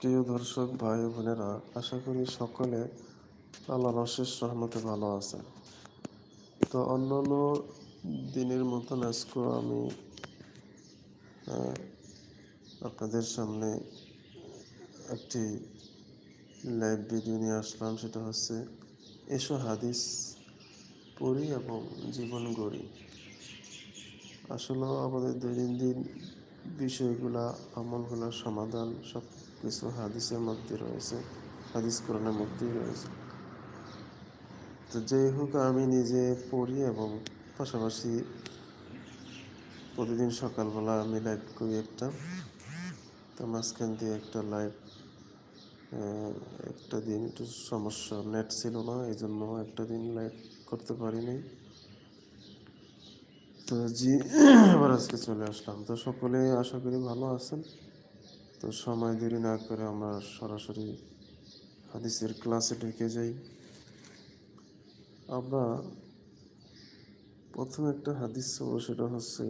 প্রিয় দর্শক, ভাই বোনেরা, আশা করি সকলে আল্লাহর অশেষ রহমতে ভালো আছেন। তো অন্যান্য দিনের মতন আজকেও আমি আপনাদের সামনে একটি লাইভ ভিডিও নিয়ে আসলাম। সেটা হচ্ছে, এসো হাদিস পড়ি এবং জীবন গড়ি। আসলে আমাদের দৈনন্দিন বিষয়গুলা, আমলগুলার সমাধান সব কিছু হাদিসের মধ্যে রয়েছে, হাদিস কোরআনের মধ্যেই রয়েছে। তো যাই হোক আমি নিজে পড়ি এবং পাশাপাশি প্রতিদিন সকালবেলা আমি লাইভ করি একটা। তো মাঝখান দিয়ে একটা লাইভ একটা দিন একটু সমস্যা নেট ছিল না এই জন্য একটা দিন লাইভ করতে পারিনি তো জি, আবার আজকে চলে আসলাম। তো সকলে আশা করি ভালো আছেন। তো সময় দেরি না করে আমরা সরাসরি হাদিসের ক্লাসে ঢুকে যাই। আমরা প্রথম একটা হাদিস সেটা হচ্ছে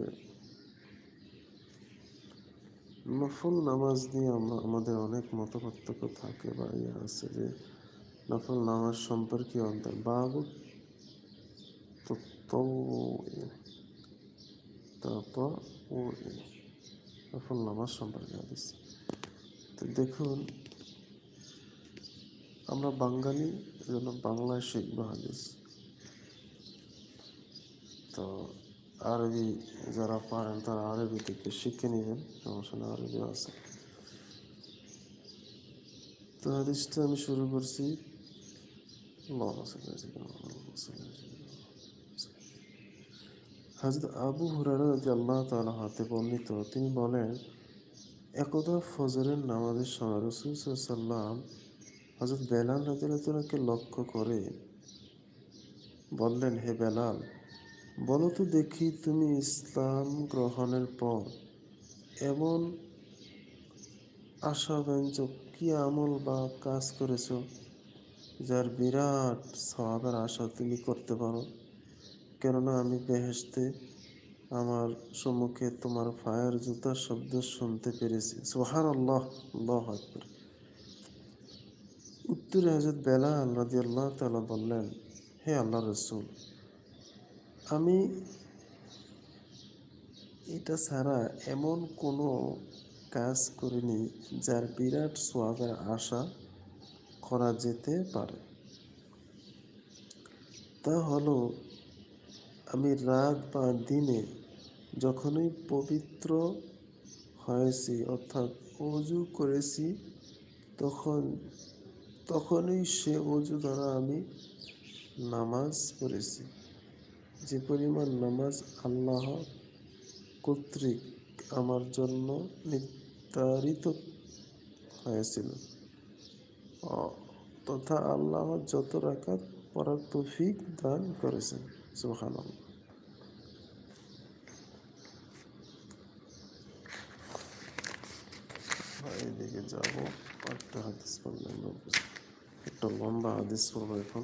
নফল নামাজ নিয়ে আমরা, আমাদের অনেক মত পার্থক্য থাকে বা ইয়ে আছে যে নফল নামাজ সম্পর্কে অন্তর। বাবু তো তারপর ও নফল নামাজ সম্পর্কে হাদিস। তো দেখুন, আমরা বাঙালি, এজন্য বাংলায় শিখব হাদিস তো আরবি যারা পারেন, তারা আরবি থেকে শিখে নেবেন সমস্যা না আরবিও আছে। তো হাদিসটা আমি শুরু করছি। সাল্লাম। আবু হুরায়রা রাদিয়াল্লাহু তাআলা হতে বর্ণিত। তিনি বলেন একদা ফজরের নামাজের সময় রাসূল সাল্লাম হযরত বেলাল তাআলাকে লক্ষ্য করে বললেন, হে বেলাল, বলো তো দেখি তুমি ইসলাম গ্রহণের পর এমন আশাব্যঞ্জক কি আমল বা কাজ করেছ যার বিরাট সওয়াবের আশা তুমি করতে পারো? কেননা আমি বেহেশতে আমার সম্মুখে তোমার ফায়ার জুতার শব্দ শুনতে পেরেছি। সোহান আল্লাহ আকবর। উত্তরে হজরত বেলা আল্লাহ আল্লাহ তালা বললেন, হে আল্লাহ রসুল, আমি এটা ছাড়া এমন কোনো কাজ করিনি যার বিরাট সোয়াবের আশা করা যেতে পারে। তা হলো, আমি রাত বা দিনে যখনই পবিত্র হয়েছি, অর্থাৎ অজু করেছি, তখন, তখনই সে অজু দ্বারা আমি নামাজ পড়েছি। যে পরিমাণ নামাজ আল্লাহ কর্তৃক আমার জন্য নির্ধারিত হয়েছিল। তথা আল্লাহ যত পড়ার তৌফিক দান করেছেন সুবহান এদিকে যাব। একটা হাদিস পড়লাম একটা লম্বা হাদিস পড়ব এখন।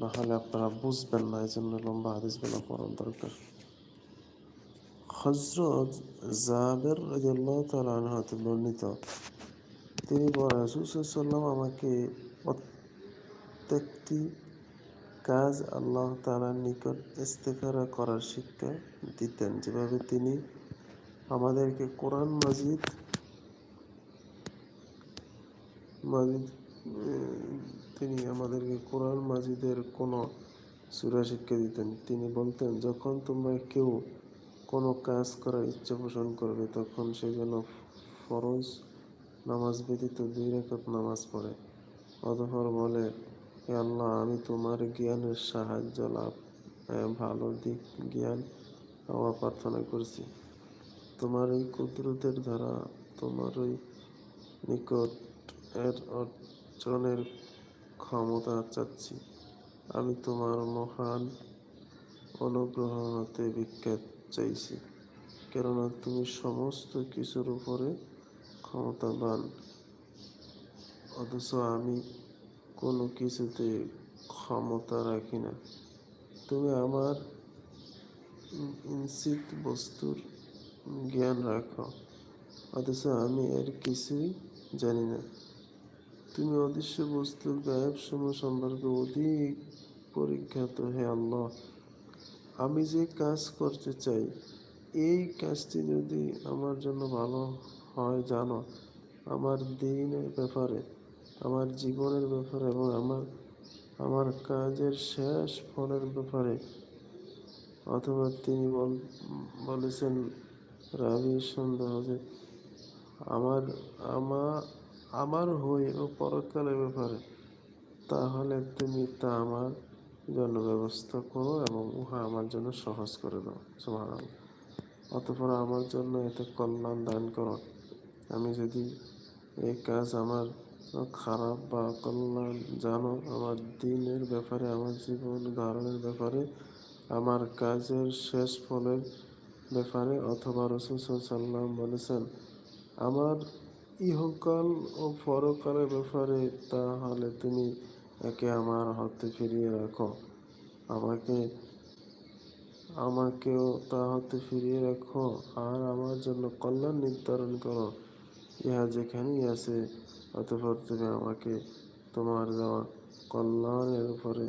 নাহলে আপনারা বুঝবেন না এই জন্য লম্বা হাদিসগুলো পড়ার দরকার। হজরত জাবের হতে বর্ণিত, তিনি বলেন, রাসূল সাল্লাম আমাকে প্রত্যেকটি কাজ আল্লাহ তাআলার নিকট ইস্তেখারা করার শিক্ষা দিতেন। যেভাবে তিনি আমাদেরকে কোরআন মাজিদ মাজিদ তিনি আমাদেরকে কোরআন মাজিদের কোনো সূরা শিক্ষা দিতেন। তিনি বলতেন, যখন তোমরা কেউ কোনো কাজ করার ইচ্ছা পোষণ করবে, তখন সে যেন ফরজ নামাজ ব্যতীত দুই রেখাত নামাজ পড়ে। অতঃপর বলে, হে আল্লাহ, আমি তোমার জ্ঞানের সাহায্য লাভ ভালো দিক জ্ঞান হওয়া প্রার্থনা করছি। তোমার এই কুদরতের দ্বারা তোমার ওই নিকট এর অর্জনের ক্ষমতা চাচ্ছি। আমি তোমার মহান অনুগ্রহ হতে ভিক্ষা চাইছি, কেননা তুমি সমস্ত কিছুর উপরে ক্ষমতাবান। অথচ আমি কোনো কিছুতে ক্ষমতা রাখি না। তুমি আমার ইনসিত বস্তুর জ্ঞান রাখো। অথচ আমি এর কিছুই জানি না। তুমি অদৃশ্য বস্তু গায়েব সমূহ সম্পর্কে অধিক পরিজ্ঞাত, হে আল্লাহ। আমি যে কাজ করতে চাই, এই কাজটি যদি আমার জন্য ভালো হয়, জানো, আমার দিনের ব্যাপারে, আমার জীবনের ব্যাপারে এবং আমার আমার কাজের শেষ ফলের ব্যাপারে। অথবা তিনি বল- বলেছেন রাবি সন্দেহ যে আমার আমার আমার হয়ে ও পরকালের ব্যাপারে, তাহলে তুমি তা আমার জন্য ব্যবস্থা করো এবং উহা আমার জন্য সহজ করে দাও। সুবহানাল্লাহ। অতপর আমার জন্য এতে কল্যাণ দান করো। আমি যদি এই কাজ আমার খারাপ বা কল্যাণ, জানো, আমার দিনের ব্যাপারে, আমার জীবন ধারণের ব্যাপারে, আমার কাজের শেষ ফলের ব্যাপারে অথবা রসুল সাল্লাম বলেছেন, আমার ইহকাল ও পরকালের ব্যাপারে তাহলে তুমি একে আমার হাতে ফিরিয়ে রাখো। আমাকে, আমাকেও তা হতে ফিরিয়ে রাখো আর আমার জন্য কল্যাণ নির্ধারণ করো। ইহা যেখানেই আছে, অতঃপর তুমি আমাকে তোমার দেওয়া কল্যাণের উপরে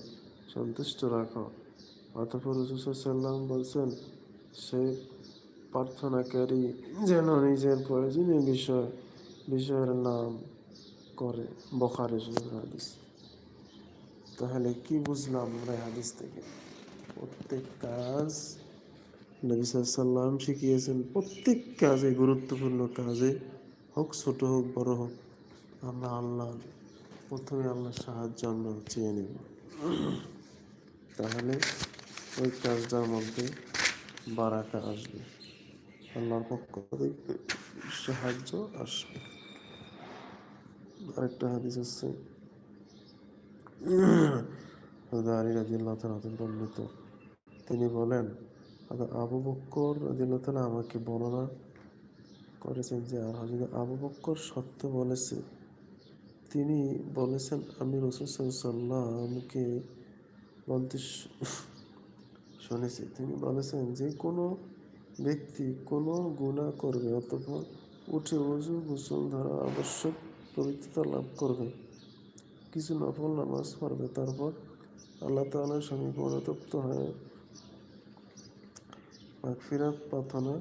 সন্তুষ্ট রাখো। অতঃপর রসুসাল্লাম বলছেন সেই প্রার্থনাকারী যেন নিজের প্রয়োজনীয় বিষয়, বিষয়ের নাম করে বখারে হাদিস। তাহলে কি বুঝলাম আমরা হাদিস থেকে? প্রত্যেক কাজ নবী সাল্লাম শিখিয়েছেন, প্রত্যেক কাজে গুরুত্বপূর্ণ কাজে হোক, ছোট হোক, বড় হোক, আমরা আল্লাহ, প্রথমে আল্লাহর সাহায্য আমরা চেয়ে নেব। তাহলে ওই কাজটার মধ্যে বারাকা আসবে। আল্লাহর পক্ষ থেকে সাহায্য আসবে। আরেকটা হাদিস আছে। রাজিল্লাহ বর্ণিত। তিনি বলেন আবু বক্কর রাজিল্লাহ আমাকে বর্ণনা করেছেন যে, আর আবু বক্কর সত্য বলেছে। তিনি বলেছেন, আমি রসুল সাল্লামকে বলতে শুনেছি। তিনি বলেছেন যে কোনো ব্যক্তি কোনো গুনাহ করবে অতঃপর উঠে অজু গোসল ধরা আবশ্যক পবিত্রতা লাভ করবে। কিছু নফল নামাজ পড়বে। তারপর আল্লাহ তাআলার সমীপে অনুতপ্ত হয়ে মাগফিরাত প্রার্থনা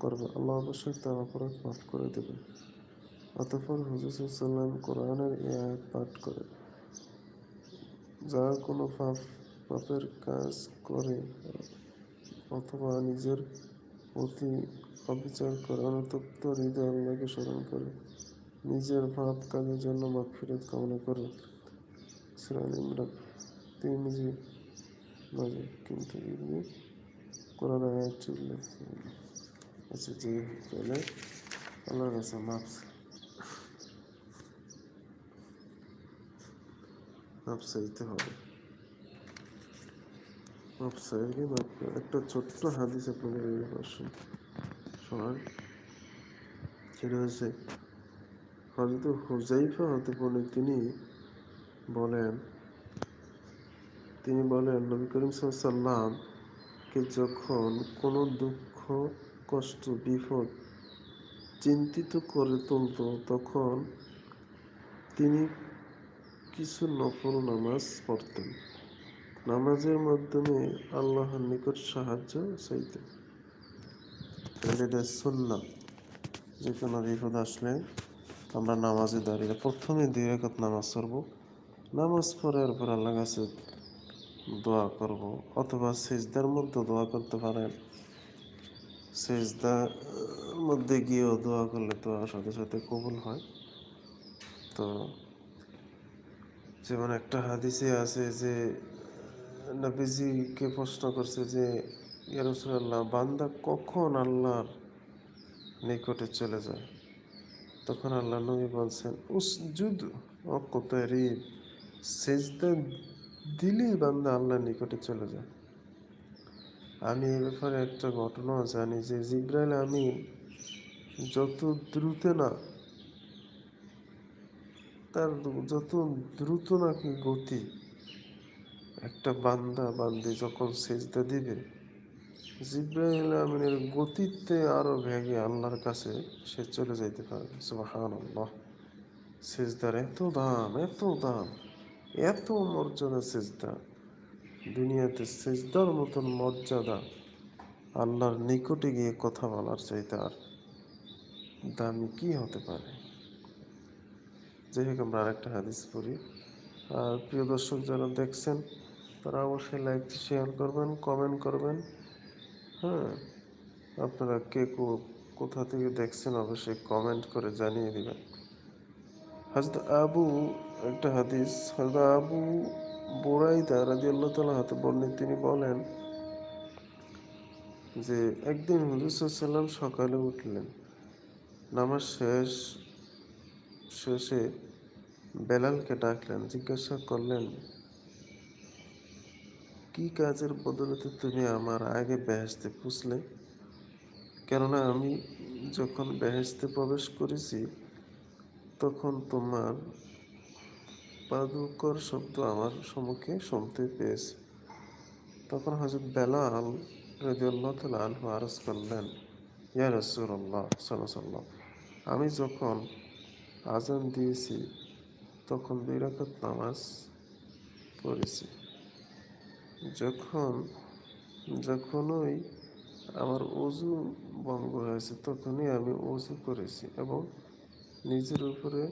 করবে। আল্লাহ অবশ্যই তার অপরাধ মাফ করে দেবে অতঃপর হুজুর সাল্লাম কোরআনের এই আয়াত পাঠ করে যার কোনো পাপ পাপের কাজ করে অথবা নিজের প্রতি অবিচার করে, অনুতপ্ত হৃদয় আল্লাহকে স্মরণ করে, নিজের ভাব কাজের জন্য মাগফিরাত কামনা করে। সুরান ইমরান, তিরমিজি মাঝে কিন্তু ইবনি কোরআন আয়াত চললে আচ্ছা যে তাহলে আল্লাহর কাছে মাফ। মাপ চাইতে হবে। চাইলে একটা ছোট্ট হাদিস আপনাদের সেটা হচ্ছে হয়তো হুজাইফা হতে তিনি বলেন তিনি বলেন, নবী করিম সাল্লামকে যখন কোনো দুঃখ, কষ্ট, বিপদ চিন্তিত করে তুলত, তখন তিনি কিছু নফল নামাজ পড়তেন। নামাজের মাধ্যমে আল্লাহর নিকট সাহায্য চাইতেন তাহলে যে কোনো বিপদ আসলে আমরা নামাজে দাঁড়িয়ে প্রথমে দুই রেখাত নামাজ পড়ব। নামাজ পড়ে এরপর আল্লাহ কাছে দোয়া করব, অথবা সেজদার মধ্যে দোয়া করতে পারেন। সেজদার মধ্যে গিয়েও দোয়া করলে তো সাথে সাথে কবুল হয়। তো যেমন একটা হাদিসে আছে যে নবীজিকে প্রশ্ন করছে যে ইয়ারসুল্লাহ বান্দা কখন আল্লাহর নিকটে চলে যায়? তখন আল্লাহ নবী বলছেন উস উসজুদ অকতারিব সেজদা দিলেই বান্দা আল্লাহর নিকটে চলে যায়। আমি এ ব্যাপারে একটা ঘটনা জানি যে, জিব্রাইল আমি যত দ্রুত না, তার যত দ্রুত নাকি গতি একটা বান্দা বান্দি যখন সেজদা দিবে জিব্রাহিল আমিনের গতিতে আরও ভেগে আল্লাহর কাছে সে চলে যাইতে পারবে সুবাহান আল্লাহ সেজদার এত দাম এত দাম, এত মর্যাদা সেজদা। দুনিয়াতে সেজদার মতন মর্যাদা আল্লাহর নিকটে গিয়ে কথা বলার চাইতে আর দামি কি হতে পারে? যাই হোক, আমরা আরেকটা হাদিস পড়ি। আর প্রিয় দর্শক যারা দেখছেন তারা অবশ্যই লাইকটি শেয়ার করবেন কমেন্ট করবেন। হ্যাঁ আপনারা কে কোথা থেকে দেখছেন অবশ্যই কমেন্ট করে জানিয়ে দিবেন। হজরত আবু, একটা হাদিস হজরত আবু বোরাইদা রাজি আল্লাহ তালা হাতে বললেন তিনি বলেন যে, একদিন হুজুর সাল্লাম সকালে উঠলেন। নামাজ শেষ, শেষে বেলালকে ডাকলেন, জিজ্ঞাসা করলেন কি কাজের বদলতে তুমি আমার আগে বেহেস্তে পুষলে? কেননা আমি যখন বেহেস্তে প্রবেশ করেছি, তখন তোমার পাদুকর শব্দ আমার সম্মুখে শুনতে পেয়েছি। তখন হজরত বেলাল রাজিউল্লাহ তালা আনহু আরজ করলেন, ইয়া রসুল্লাহ সাল্লাহ আমি যখন আজান দিয়েছি, তখন দুই নামাজ পড়েছি। যখন, যখনই আমার অজু ভঙ্গ হয়েছে, তখনই আমি অজু করেছি এবং নিজের উপরে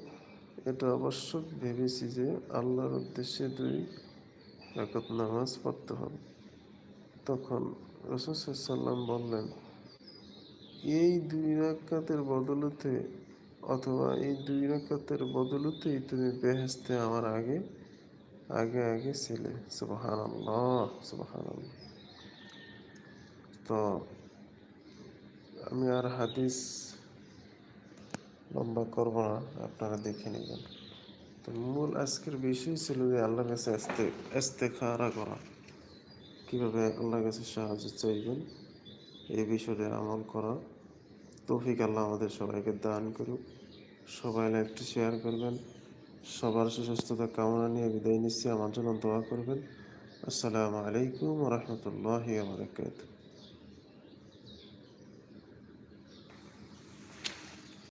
এটা আবশ্যক ভেবেছি যে আল্লাহর উদ্দেশ্যে দুই রাকাত নামাজ পড়তে হবে। তখন রসুসাল্লাম বললেন, এই দুই রাকাতের বদলতে অথবা এই দুই রাকাতের বদলতেই তুমি বেহেস্তে আমার আগে আগে আগে ছিলে। সুবাহান সুবাহান তো, আমি আর হাদিস লম্বা করব না, আপনারা দেখে নেবেন। তো মূল আজকের বিষয় ছিল যে আল্লাহর কাছে আস্তে আস্তে খারা করা। কীভাবে আল্লাহর কাছে সাহায্য চাইবেন, এই বিষয়ে আমল করা তৌফিক আল্লাহ আমাদের সবাইকে দান করুক। সবাই লাইভটি শেয়ার করবেন। সবার সুস্বাস্থ্যতা কামনা নিয়ে বিদায় নিচ্ছি। আমার জন্য দোয়া করবেন। আসসালামু আলাইকুম রহমতুল্লাহ বারকাতুহ।